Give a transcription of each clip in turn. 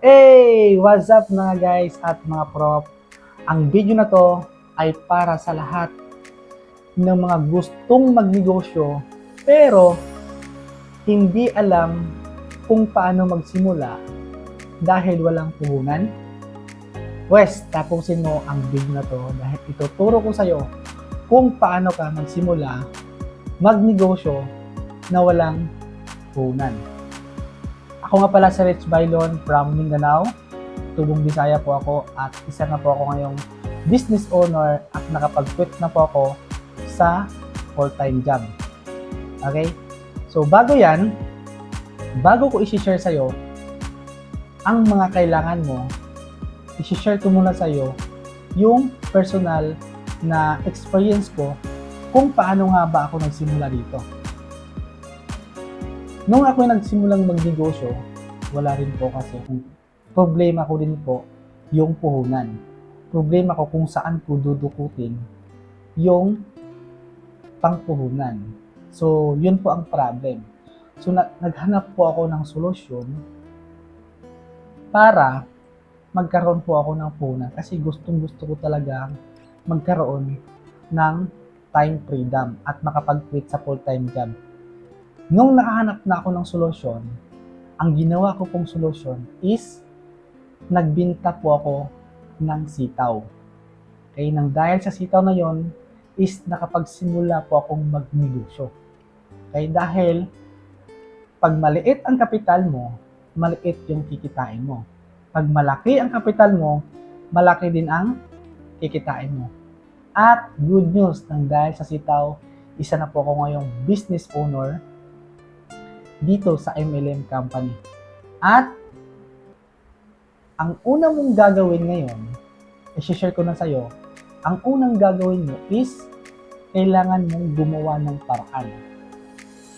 Hey! What's up mga guys at mga prop? Ang video na to ay para sa lahat ng mga gustong magnegosyo pero hindi alam kung paano magsimula dahil walang puhunan. Wes, tapusin mo ang video na to dahil ituturo ko sa'yo kung paano ka magsimula magnegosyo na walang puhunan. Ako nga pala si Rich Bailon from Mindanao. Tubong Bisaya po ako at isa na po ako ngayong business owner at nakapag-quit na po ako sa full-time job. Okay? So bago yan, bago ko isi-share sa'yo ang mga kailangan mo, isi-share ko muna sa'yo yung personal na experience ko kung paano nga ba ako nagsimula dito. Nung ako nagsimulang magnegosyo, wala rin po kasi problema ko din po yung puhunan. Problema ko kung saan ko dudukutin yung pangpuhunan. So, yun po ang problem. So, na- naghanap po ako ng solusyon para magkaroon po ako ng puhunan kasi gustong gusto ko talaga magkaroon ng time freedom at makapag-quit sa full-time job nung nakahanap na ako ng solusyon, ang ginawa ko pong solusyon is nagbinta po ako ng sitaw. Okay, nang dahil sa sitaw na yon is nakapagsimula po akong magnegosyo. Okay, dahil pag maliit ang kapital mo, maliit yung kikitain mo. Pag malaki ang kapital mo, malaki din ang kikitain mo. At good news, nang dahil sa sitaw, isa na po ako ngayong business owner dito sa MLM company. At ang unang mong gagawin ngayon, i-share ko na sa'yo, ang unang gagawin mo is kailangan mong gumawa ng paraan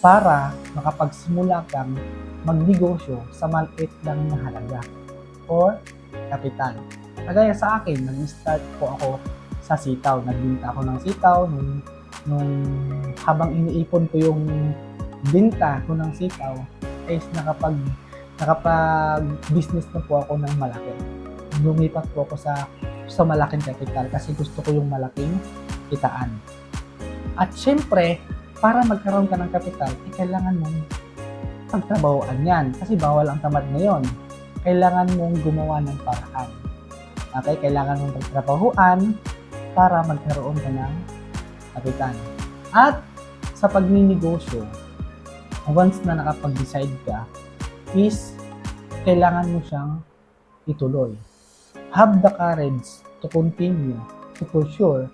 para makapagsimula kang magnegosyo sa maliit lang na halaga or kapital. Kagaya sa akin, nag-start po ako sa sitaw. Nagbinta ako ng sitaw nung, nung habang iniipon ko yung binta ko ng sitaw is nakapag nakapag business na po ako ng malaki. Lumipat po ako sa sa malaking capital kasi gusto ko yung malaking kitaan. At syempre, para magkaroon ka ng kapital, eh, kailangan mong pagtrabahoan yan kasi bawal ang tamad ngayon. Kailangan mong gumawa ng paraan. Okay, kailangan mong pagtrabahoan para magkaroon ka ng kapital. At sa pagninegosyo, once na nakapag-decide ka, is kailangan mo siyang ituloy. Have the courage to continue, to pursue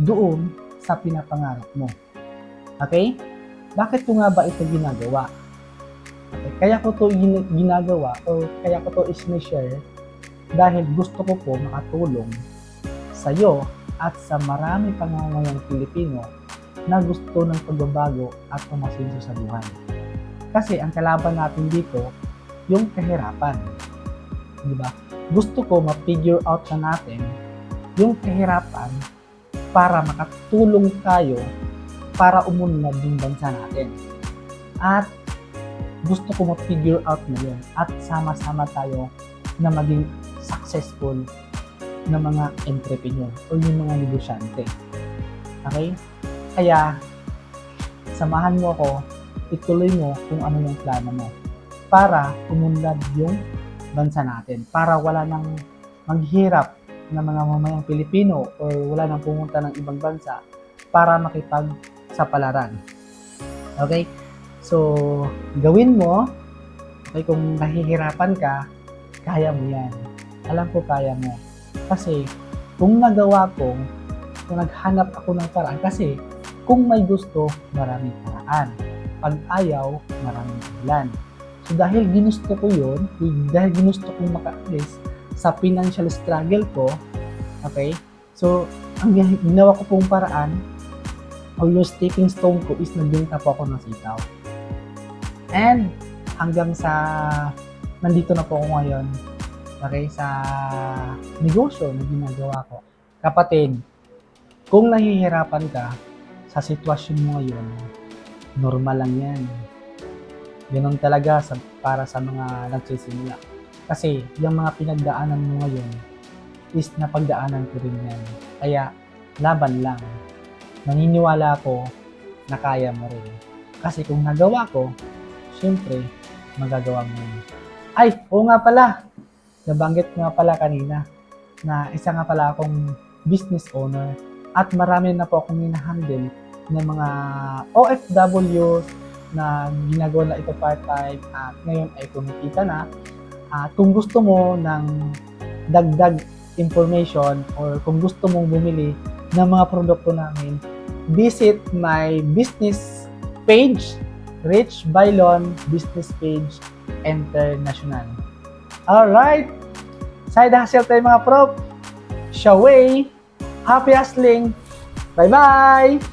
doon sa pinapangarap mo. Okay? Bakit ko nga ba ito ginagawa? Okay, kaya ko to gin- ginagawa o kaya ko to is-share dahil gusto ko po makatulong sa iyo at sa marami pang ngayong Pilipino na gusto ng pagbabago at umasenso sa buhay. Kasi ang kalaban natin dito, yung kahirapan. Di ba? Gusto ko ma-figure out na natin yung kahirapan para makatulong tayo para umunlad yung bansa natin. At gusto ko ma-figure out na yun at sama-sama tayo na maging successful na mga entrepreneur o yung mga negosyante. Okay? Kaya, samahan mo ako, ituloy mo kung ano yung plano mo para umunlad yung bansa natin. Para wala nang maghirap na mga mamayang Pilipino or wala nang pumunta ng ibang bansa para makipag sa palaran. Okay? So, gawin mo. Okay, kung nahihirapan ka, kaya mo yan. Alam ko kaya mo. Kasi, kung nagawa ko, kung naghanap ako ng paraan, kasi kung may gusto, maraming paraan. Pag ayaw, maraming dahilan. So dahil ginusto ko yun, dahil ginusto kong makaalis sa financial struggle ko, okay, so ang ginawa ko pong paraan, yung stepping stone ko is nagbinta po ako ng sitaw. And hanggang sa nandito na po ako ngayon, okay, sa negosyo na ginagawa ko. Kapatid, kung nahihirapan ka sa sitwasyon mo ngayon, normal lang yan. Ganun talaga sa, para sa mga nagsisimula. Kasi yung mga pinagdaanan mo ngayon is napagdaanan ko rin yan. Kaya laban lang. Naniniwala ako na kaya mo rin. Kasi kung nagawa ko, syempre, magagawa mo yun. Ay, oo nga pala. Nabanggit nga pala kanina na isa nga pala akong business owner at marami na po akong hinahandle ng mga OFWs na ginagawa na ito part-time at ngayon ay kumikita na. At kung gusto mo ng dagdag information or kung gusto mong bumili ng mga produkto namin, visit my business page, Rich Bailon Business Page International. Alright! Side hustle tayo mga prop. Shaway! Happy hustling! Bye-bye!